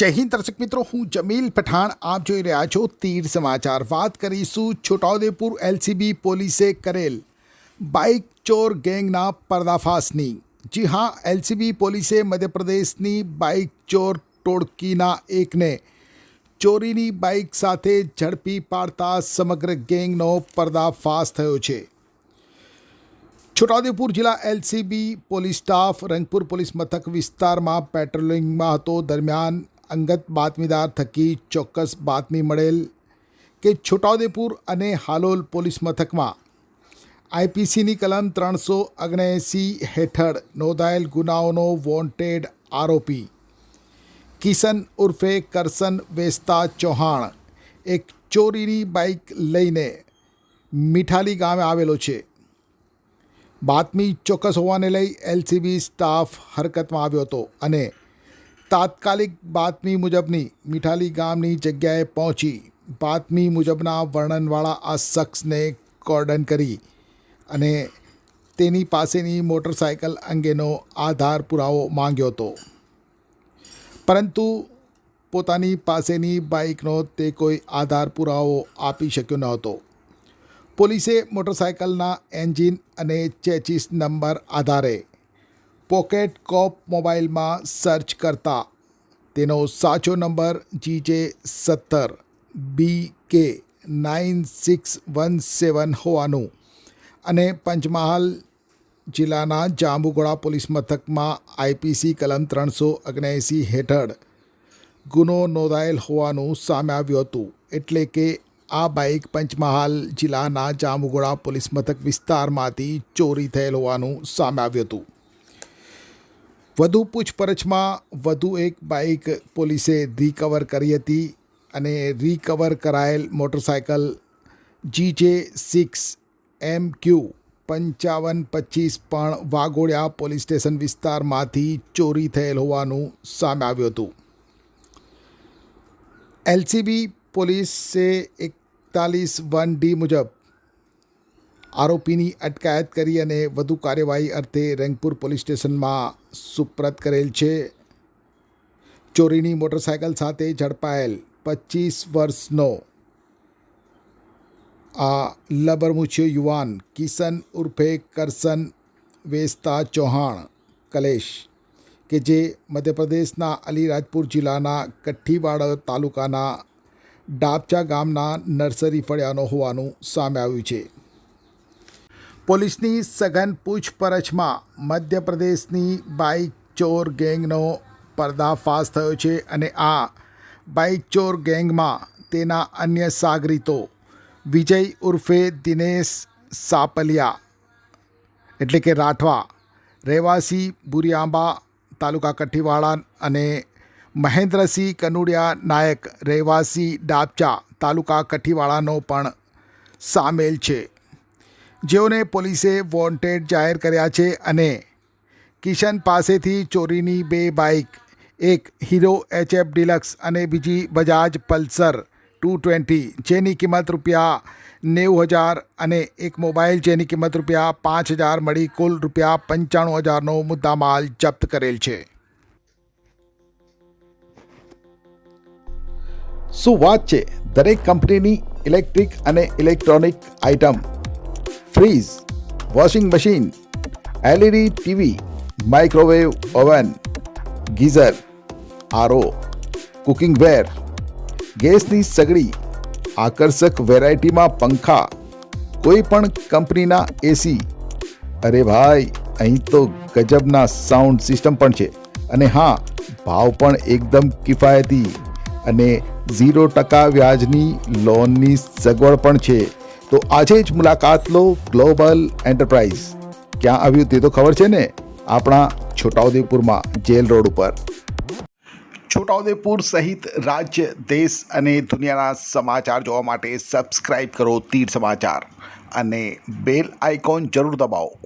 જય હિન્દ દર્શક મિત્રો, હું જમીલ પઠાણ, આપ જોઈ રહ્યા છો તીર સમાચાર. વાત કરીશું છોટાઉદેપુર એલસીબી પોલીસે કરેલ બાઇક ચોર ગેંગના પર્દાફાશની. જી હા એલસીબી પોલીસે મધ્યપ્રદેશની બાઇક ચોર ટોળકીના એકને ચોરીની બાઇક સાથે ઝડપી પાડતા સમગ્ર ગેંગનો પર્દાફાશ થયો છે. છોટાઉદેપુર જિલ્લા LCB police staff, Rangpur police મથક વિસ્તારમાં પેટ્રોલિંગમાં હતો. દરમિયાન અંગત બાતમીદાર થકી ચોક્કસ બાતમી મળેલ કે છોટાઉદેપુર અને હાલોલ પોલીસ મથકમાં આઈપીસીની કલમ ત્રણસો ઓગણએંસી હેઠળ નોંધાયેલ ગુનાઓનો વોન્ટેડ આરોપી કિશન ઉર્ફે કરસન વેસ્તા ચૌહાણ એક ચોરીની બાઇક લઈને મીઠાલી ગામે આવેલો છે. બાતમી ચોક્કસ હોવાને લઈ એલસીબી સ્ટાફ હરકતમાં આવ્યો હતો અને તાત્કાલિક બાતમી મુજબની મીઠાલી ગામની જગ્યાએ પહોંચી બાતમી મુજબના વર્ણનવાળા આ શખ્સને કોર્ડન કરી અને તેની પાસેની મોટરસાયકલ અંગેનો આધાર પુરાવો માંગ્યો હતો. પરંતુ પોતાની પાસેની બાઇકનો તે કોઈ આધાર પુરાવો આપી શક્યો ન હતો. પોલીસે મોટરસાયકલના એન્જિન અને ચેચિસ નંબર આધારે પોકેટ કોપ મોબાઈલમાં સર્ચ કરતા તેનો સાચો નંબર જીજે સત્તર બી કે નાઇન સિક્સ વન સેવન હોવાનું. અને પંચમહાલ જિલ્લાના જાંબુગોડા પોલીસ મથકમાં આઈપીસી કલમ ત્રણસો ઓગણએંસી હેઠળ ગુનો નોંધાયેલ હોવાનું સામે આવ્યું હતું. એટલે કે આ બાઇક પંચમહાલ જિલ્લાના જાંબુગોડા પોલીસ મથક વિસ્તારમાંથી ચોરી થયેલ હોવાનું સામે આવ્યું હતું. વધુ પૂછપરછમાં વધુ એક બાઇક પોલીસે રિકવર કરી હતી અને રિકવર કરાયેલ motorcycle GJ six M Q પંચાવન પચીસ પણ વાઘોડિયા પોલીસ સ્ટેશન વિસ્તારમાંથી ચોરી થયેલ હોવાનું સામે આવ્યું હતું. એલસીબી પોલીસે એકતાલીસ વન ડી મુજબ આરોપીની અટકાયત કરી અને વધુ કાર્યવાહી અર્થે રેંગપુર પોલીસ સ્ટેશનમાં સુપ્રત કરેલ છે. ચોરીની મોટરસાયકલ સાથે ઝડપાયેલ પચીસ વર્ષનો આ લબરમુછ્યો યુવાન કિશન ઉર્ફે કરસન વેસ્તા ચૌહાણ, કલેશ, કે જે મધ્યપ્રદેશના અલીરાજપુર જિલ્લાના કઠ્ઠીવાડ તાલુકાના ડાબચા ગામના નર્સરી ફળિયાનો હોવાનું સામે આવ્યું છે. પોલીસની સઘન પૂછપરછમાં મધ્યપ્રદેશની બાઇક ચોર ગેંગનો પર્દાફાશ થયો છે અને આ બાઇક ચોર ગેંગમાં તેના અન્ય સાગરીતો વિજય ઉર્ફે દિનેશ સાપલિયા એટલે કે રાઠવા, રહેવાસી બુરિયાંબા, તાલુકા કઠીવાડા અને મહેન્દ્રસિંહ કનુડિયા નાયક, રહેવાસી ડાબચા, તાલુકા કઠીવાડાનો પણ સામેલ છે. જેઓને પોલીસે વોન્ટેડ જાહેર કર્યા છે અને કિશન પાસેથી ચોરીની બે બાઇક, એક હીરો એચએફ ડિલક્સ અને બીજી બજાજ પલ્સર ટુ ટ્વેન્ટી, જેની કિંમત રૂપિયા નેવું હજાર અને એક મોબાઈલ જેની કિંમત રૂપિયા પાંચ હજાર મળી કુલ રૂપિયા પંચાણું હજારનો મુદ્દામાલ જપ્ત કરેલ છે. શું વાત છે? દરેક કંપનીની ઇલેક્ટ્રિક અને electronic item fridge washing machine LED TV microwave oven geyser RO cooking ware ગેસની સગડી, આકર્ષક વેરાયટીમાં પંખા, કોઈ પણ કંપનીના એસી અરે ભાઈ, અહીં તો ગજબના સાઉન્ડ સિસ્ટમ પણ છે. અને હા, ભાવ પણ એકદમ કિફાયતી અને ઝીરો ટકા વ્યાજની લોનની સગવડ પણ છે. તો આજે જ મુલાકાત લો ગ્લોબલ એન્ટરપ્રાઇઝ. ક્યાં આવ્યું તે તો ખબર છે ને? આપણા છોટાઉદેપુરમાં જેલ રોડ ઉપર. છોટાઉદેપુર સહિત રાજ્ય, દેશ અને દુનિયાના સમાચાર જોવા માટે સબસ્ક્રાઇબ કરો તીર સમાચાર અને બેલ આઇકોન જરૂર દબાવો.